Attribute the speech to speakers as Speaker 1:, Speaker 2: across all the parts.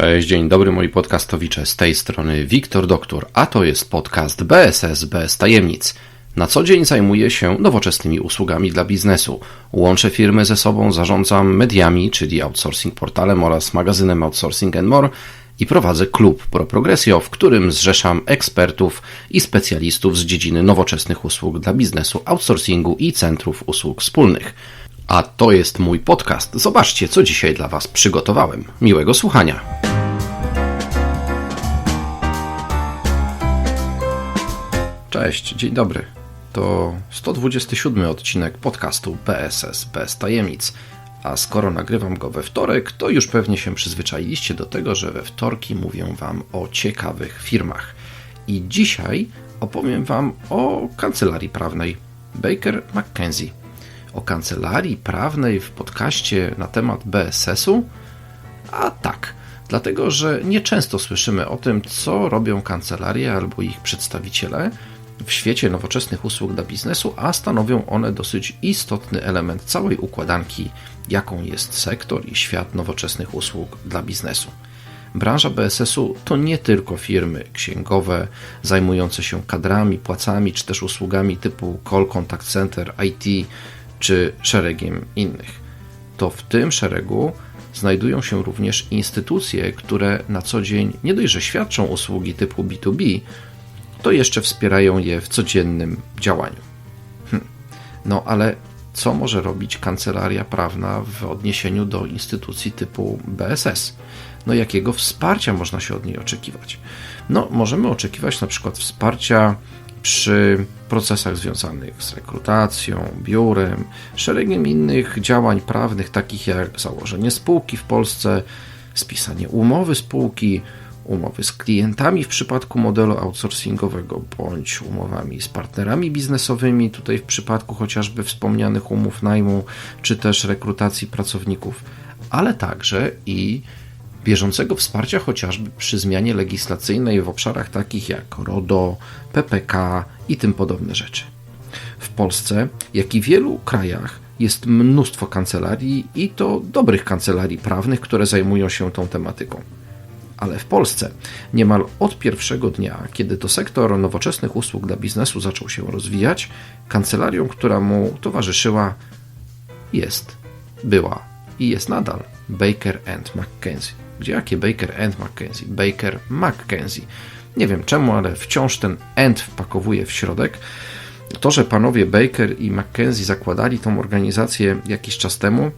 Speaker 1: Cześć, dzień dobry moi podcastowicze, z tej strony Wiktor Doktor, a to jest podcast BSS bez tajemnic. Na co dzień zajmuję się nowoczesnymi usługami dla biznesu. Łączę firmy ze sobą, zarządzam mediami, czyli outsourcing portalem oraz magazynem Outsourcing More i prowadzę klub Pro Progressio, w którym zrzeszam ekspertów i specjalistów z dziedziny nowoczesnych usług dla biznesu, outsourcingu i centrów usług wspólnych. A to jest mój podcast. Zobaczcie, co dzisiaj dla Was przygotowałem. Miłego słuchania. Cześć, dzień dobry. To 127 odcinek podcastu PSS bez tajemnic. A skoro nagrywam go we wtorek, to już pewnie się przyzwyczailiście do tego, że we wtorki mówię Wam o ciekawych firmach. I dzisiaj opowiem Wam o kancelarii prawnej Baker McKenzie o kancelarii prawnej w podcaście na temat BSS-u? A tak, dlatego że nieczęsto słyszymy o tym, co robią kancelarie albo ich przedstawiciele w świecie nowoczesnych usług dla biznesu, a stanowią one dosyć istotny element całej układanki, jaką jest sektor i świat nowoczesnych usług dla biznesu. Branża BSS-u to nie tylko firmy księgowe zajmujące się kadrami, płacami czy też usługami typu call contact center, IT, czy szeregiem innych. To w tym szeregu znajdują się również instytucje, które na co dzień nie dość, że świadczą usługi typu B2B, to jeszcze wspierają je w codziennym działaniu. Hm. No ale co może robić kancelaria prawna w odniesieniu do instytucji typu BSS? No jakiego wsparcia można się od niej oczekiwać? No, możemy oczekiwać na przykład wsparcia przy procesach związanych z rekrutacją, biurem, szeregiem innych działań prawnych, takich jak założenie spółki w Polsce, spisanie umowy spółki, umowy z klientami w przypadku modelu outsourcingowego, bądź umowami z partnerami biznesowymi, tutaj w przypadku chociażby wspomnianych umów najmu, czy też rekrutacji pracowników, ale także i bieżącego wsparcia chociażby przy zmianie legislacyjnej w obszarach takich jak RODO, PPK i tym podobne rzeczy. W Polsce, jak i w wielu krajach, jest mnóstwo kancelarii i to dobrych kancelarii prawnych, które zajmują się tą tematyką. Ale w Polsce niemal od pierwszego dnia, kiedy to sektor nowoczesnych usług dla biznesu zaczął się rozwijać, kancelarią, która mu towarzyszyła, jest, była i jest nadal Baker McKenzie. Gdzie jakie Baker McKenzie? Baker McKenzie. Nie wiem czemu, ale wciąż ten end wpakowuje w środek. To, że panowie Baker i McKenzie zakładali tą organizację jakiś czas temu,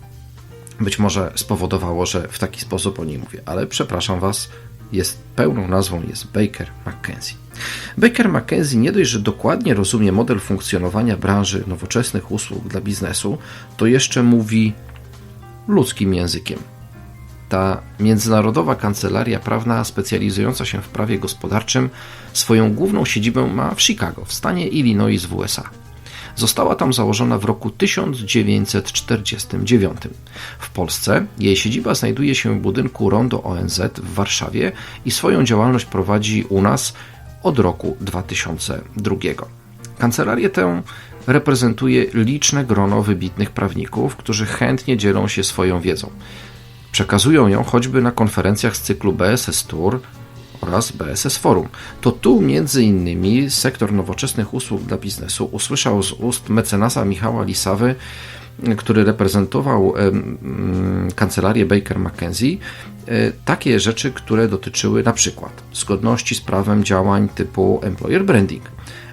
Speaker 1: być może spowodowało, że w taki sposób o niej mówię, ale przepraszam Was, jest pełną nazwą jest Baker McKenzie. Baker McKenzie nie dość, że dokładnie rozumie model funkcjonowania branży nowoczesnych usług dla biznesu, to jeszcze mówi ludzkim językiem. Ta międzynarodowa kancelaria prawna specjalizująca się w prawie gospodarczym swoją główną siedzibę ma w Chicago, w stanie Illinois w USA. Została tam założona w roku 1949. W Polsce jej siedziba znajduje się w budynku Rondo ONZ w Warszawie i swoją działalność prowadzi u nas od roku 2002. Kancelarię tę reprezentuje liczne grono wybitnych prawników, którzy chętnie dzielą się swoją wiedzą. Przekazują ją choćby na konferencjach z cyklu BSS Tour oraz BSS Forum. To tu między innymi sektor nowoczesnych usług dla biznesu usłyszał z ust mecenasa Michała Lisawy, który reprezentował kancelarię Baker McKenzie, e, takie rzeczy, które dotyczyły na przykład zgodności z prawem działań typu employer branding,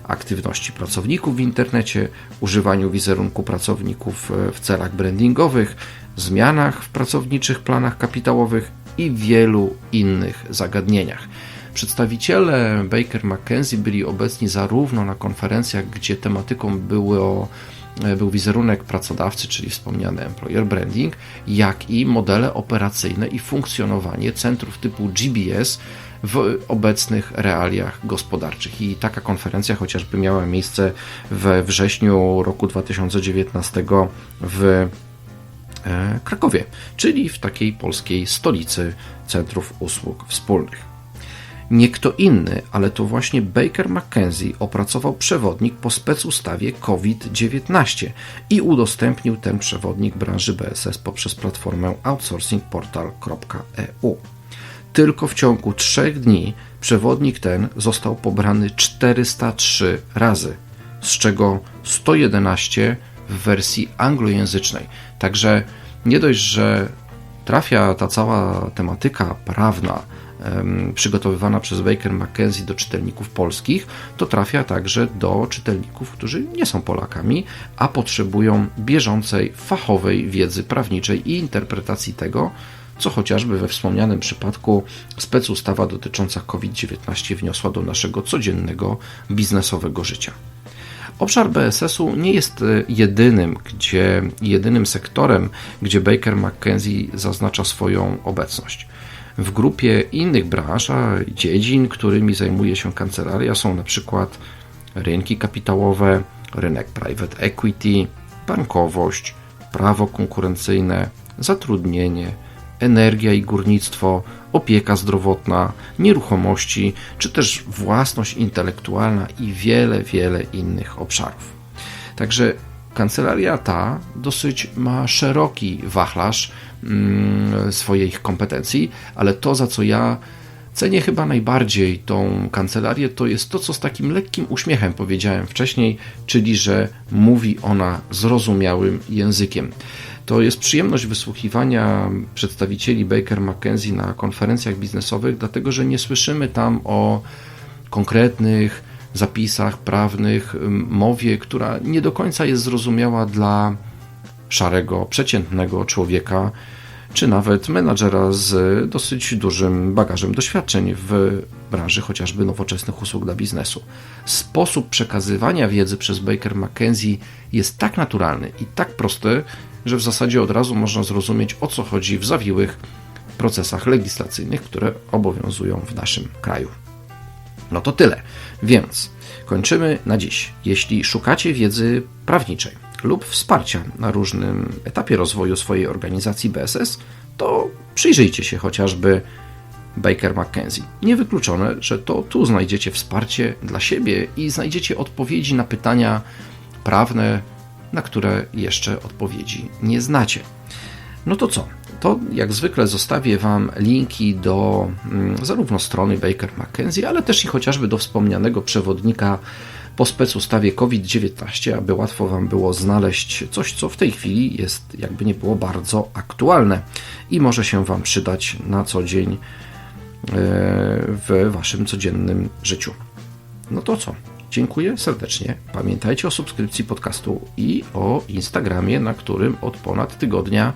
Speaker 1: aktywności pracowników w internecie, używaniu wizerunku pracowników e, w celach brandingowych, zmianach w pracowniczych planach kapitałowych i wielu innych zagadnieniach. Przedstawiciele Baker McKenzie byli obecni zarówno na konferencjach, gdzie tematyką było, e, był wizerunek pracodawcy, czyli wspomniany employer branding, jak i modele operacyjne i funkcjonowanie centrów typu GBS w obecnych realiach gospodarczych. I taka konferencja chociażby miała miejsce we wrześniu roku 2019 w Krakowie, czyli w takiej polskiej stolicy centrów usług wspólnych. Nie kto inny, ale to właśnie Baker McKenzie opracował przewodnik po specustawie COVID-19 i udostępnił ten przewodnik branży BSS poprzez platformę outsourcingportal.eu. tylko w ciągu trzech dni przewodnik ten został pobrany 403 razy, z czego 111 w wersji anglojęzycznej. Także nie dość, że trafia ta cała tematyka prawna przygotowywana przez Baker McKenzie do czytelników polskich, to trafia także do czytelników, którzy nie są Polakami, a potrzebują bieżącej, fachowej wiedzy prawniczej i interpretacji tego, co chociażby we wspomnianym przypadku specustawa dotycząca COVID-19 wniosła do naszego codziennego biznesowego życia. Obszar BSS-u nie jest e, jedynym, gdzie, jedynym sektorem, gdzie Baker McKenzie zaznacza swoją obecność. W grupie innych branż, a dziedzin, którymi zajmuje się kancelaria, są na przykład rynki kapitałowe, rynek private equity, bankowość, prawo konkurencyjne, zatrudnienie, energia i górnictwo, opieka zdrowotna, nieruchomości, czy też własność intelektualna i wiele, wiele innych obszarów. Także kancelaria ta dosyć ma szeroki wachlarz mm, swoich kompetencji, ale to, za co ja cenię chyba najbardziej tą kancelarię, to jest to, co z takim lekkim uśmiechem powiedziałem wcześniej, czyli że mówi ona zrozumiałym językiem. To jest przyjemność wysłuchiwania przedstawicieli Baker McKenzie na konferencjach biznesowych, dlatego że nie słyszymy tam o konkretnych zapisach prawnych, mowie, która nie do końca jest zrozumiała dla szarego, przeciętnego człowieka, czy nawet menadżera z dosyć dużym bagażem doświadczeń w branży chociażby nowoczesnych usług dla biznesu. Sposób przekazywania wiedzy przez Baker McKenzie jest tak naturalny i tak prosty, że w zasadzie od razu można zrozumieć o co chodzi w zawiłych procesach legislacyjnych, które obowiązują w naszym kraju. No to tyle. Więc kończymy na dziś. Jeśli szukacie wiedzy prawniczej lub wsparcia na różnym etapie rozwoju swojej organizacji BSS, to przyjrzyjcie się chociażby Baker McKenzie. Niewykluczone, że to tu znajdziecie wsparcie dla siebie i znajdziecie odpowiedzi na pytania prawne, na które jeszcze odpowiedzi nie znacie. No to co? To jak zwykle zostawię Wam linki do mm, zarówno strony Baker McKenzie, ale też i chociażby do wspomnianego przewodnika po specustawie COVID-19, aby łatwo Wam było znaleźć coś, co w tej chwili jest, jakby nie było, bardzo aktualne i może się Wam przydać na co dzień e, w Waszym codziennym życiu. No to co? Dziękuję serdecznie. Pamiętajcie o subskrypcji podcastu i o Instagramie, na którym od ponad tygodnia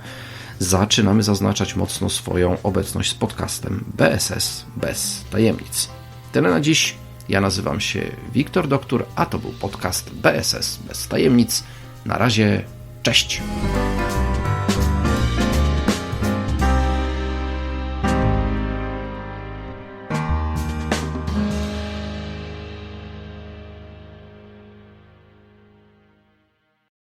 Speaker 1: zaczynamy zaznaczać mocno swoją obecność z podcastem BSS bez tajemnic. Tyle na dziś. Ja nazywam się Wiktor Doktor, a to był podcast BSS bez tajemnic. Na razie, cześć.